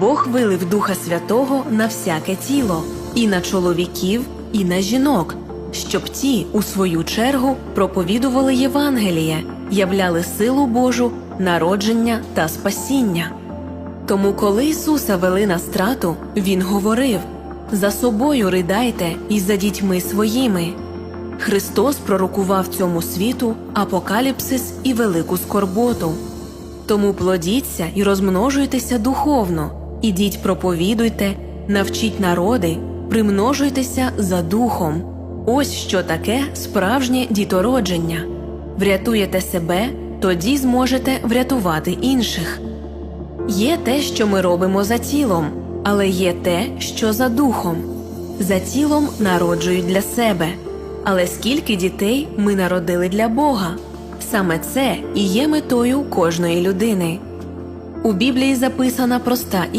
Бог вилив Духа Святого на всяке тіло, і на чоловіків, і на жінок, щоб ті, у свою чергу, проповідували Євангеліє, являли силу Божу, народження та спасіння. Тому, коли Ісуса вели на страту, Він говорив За собою ридайте і за дітьми своїми. Христос пророкував цьому світу апокаліпсис і велику скорботу. Тому плодіться і розмножуйтеся духовно, ідіть проповідуйте, навчіть народи, примножуйтеся за духом. Ось що таке справжнє дітородження. Врятуєте себе, тоді зможете врятувати інших. Є те, що ми робимо за тілом, але є те, що за духом. За тілом народжують для себе. Але скільки дітей ми народили для Бога? Саме це і є метою кожної людини. У Біблії записана проста істина.